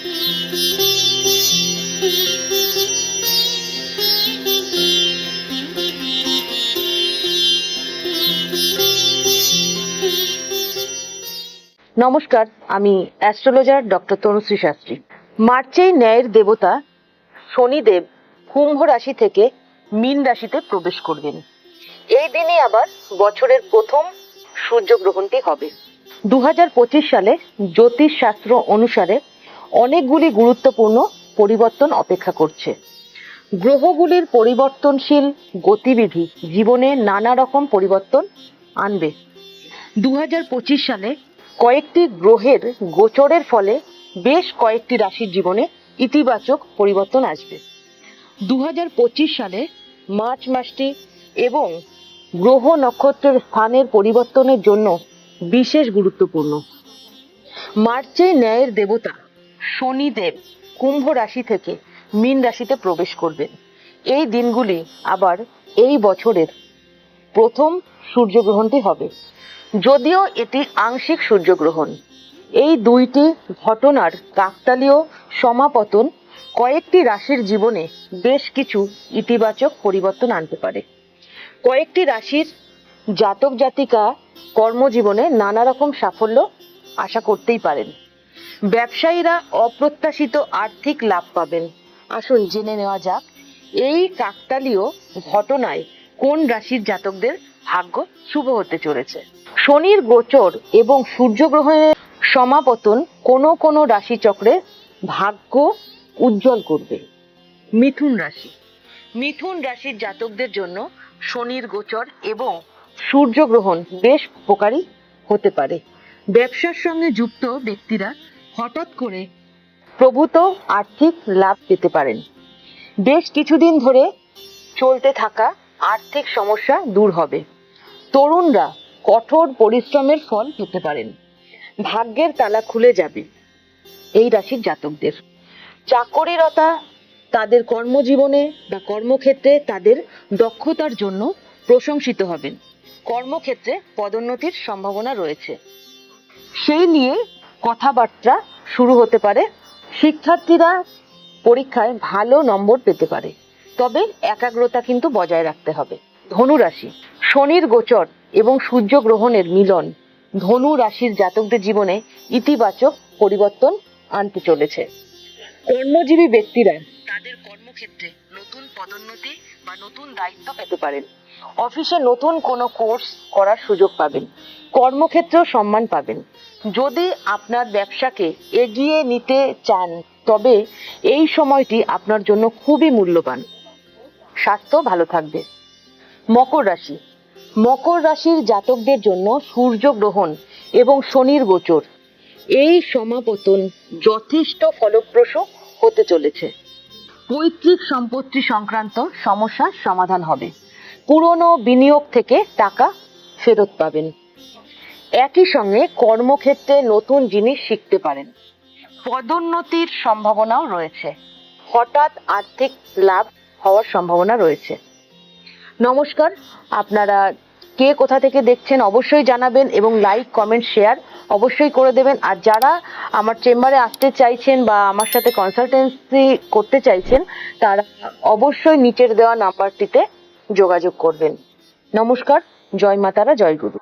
নমস্কার, আমি astrologer doctor Tanushree Shastri. মার্চেই ন্যায়ের দেবতা শনিদেব কুম্ভ রাশি থেকে মীন রাশিতে প্রবেশ করবেন। এই দিনে আবার বছরের প্রথম সূর্যগ্রহণটি হবে। দু হাজার পঁচিশ সালে জ্যোতিষ শাস্ত্র অনুসারে অনেকগুলি গুরুত্বপূর্ণ পরিবর্তন অপেক্ষা করছে। গ্রহগুলির পরিবর্তনশীল গতিবিধি জীবনে নানা রকম পরিবর্তন আনবে। দু হাজার পঁচিশ সালে কয়েকটি গ্রহের গোচরের ফলে বেশ কয়েকটি রাশির জীবনে ইতিবাচক পরিবর্তন আসবে। দু হাজার পঁচিশ সালে মার্চ মাসটি এবং গ্রহ নক্ষত্রের স্থানের পরিবর্তনের জন্য বিশেষ গুরুত্বপূর্ণ। মার্চে ন্যায়ের দেবতা শনিদেব কুম্ভ রাশি থেকে মীন রাশিতে প্রবেশ করবেন। এই দিনগুলি আবার এই বছরের প্রথম সূর্যগ্রহণটি হবে। যদিও এটি আংশিক সূর্যগ্রহণ। এই দুইটি ঘটনার কাকতালীয় সমাপতন কয়েকটি রাশির জীবনে বেশ কিছু ইতিবাচক পরিবর্তন আনতে পারে। কয়েকটি রাশির জাতক জাতিকা কর্মজীবনে নানা রকম সাফল্য আশা করতেই পারেন। ব্যবসায়ীরা অপ্রত্যাশিত আর্থিক লাভ পাবেন। আসুন জেনে নেওয়া যাক, এই কাকতালীয় ঘটনায় কোন রাশির জাতকদের ভাগ্য শুভ হতে চলেছে? শনির গোচর এবং সূর্যগ্রহণের সমাপতন কোনো কোনো রাশিচক্রে ভাগ্য উজ্জ্বল করবে। মিথুন রাশি। মিথুন রাশির জাতকদের জন্য শনির গোচর এবং সূর্যগ্রহণ বেশ উপকারী হতে পারে। ব্যবসার সঙ্গে যুক্ত ব্যক্তিরা হঠাৎ করে প্রভূত আর্থিক লাভ পেতে পারেন। বেশ কিছুদিন ধরে চলতে থাকা আর্থিক সমস্যা দূর হবে। তরুণরা কঠোর পরিশ্রমের ফল পেতে পারেন। ভাগ্যের তালা খুলে যাবে এই রাশির জাতকদের। চাকরিরতা তাদের কর্মজীবনে বা কর্মক্ষেত্রে তাদের দক্ষতার জন্য প্রশংসিত হবেন। কর্মক্ষেত্রে পদোন্নতির সম্ভাবনা রয়েছে। সেই নিয়ে কথাবার্তা শুরু হতে পারে। শিক্ষার্থীরা পরীক্ষায় ভালো নম্বর পেতে পারে। তবে একাগ্রতা কিন্তু বজায় রাখতে হবে। ধনু রাশি শনির গোচর এবং সূর্য গ্রহণের মিলন ধনু রাশির জাতকদের জীবনে ইতিবাচক পরিবর্তন আনতে চলেছে। কর্মজীবী ব্যক্তিরা তাদের কর্মক্ষেত্রে নতুন পদোন্নতি বা নতুন দায়িত্ব পেতে পারেন। অফিসে নতুন কোনো কোর্স করার সুযোগ পাবেন। কর্মক্ষেত্রেও সম্মান পাবেন। যদি আপনার ব্যবসাকে এগিয়ে নিতে চান, তবে এই সময়টি আপনার জন্য খুবই মূল্যবান। স্বাস্থ্য ভালো থাকবে। মকর রাশি। মকর রাশির জাতকদের জন্য সূর্য গ্রহণ এবং শনির গোচর। এই সমাপতন যথেষ্ট ফলপ্রসূ হতে চলেছে। পৈতৃক সম্পত্তি সংক্রান্ত সমস্যার সমাধান হবে। পুরনো বিনিয়োগ থেকে টাকা ফেরত পাবেন। একই সঙ্গে কর্মক্ষেত্রে নতুন জিনিস শিখতে পারেন। পদোন্নতির সম্ভাবনাও রয়েছে। হঠাৎ আর্থিক লাভ হওয়ার সম্ভাবনা রয়েছে। নমস্কার, আপনারা কে কোথা থেকে দেখছেন অবশ্যই জানাবেন এবং লাইক, কমেন্ট, শেয়ার অবশ্যই করে দেবেন। আর যারা আমার চেম্বারে আসতে চাইছেন বা আমার সাথে কনসালটেন্সি করতে চাইছেন, তারা অবশ্যই নিচের দেওয়া নাম্বারটিতে যোগাযোগ করবেন। নমস্কার, জয় মাতারা, জয় গুরু।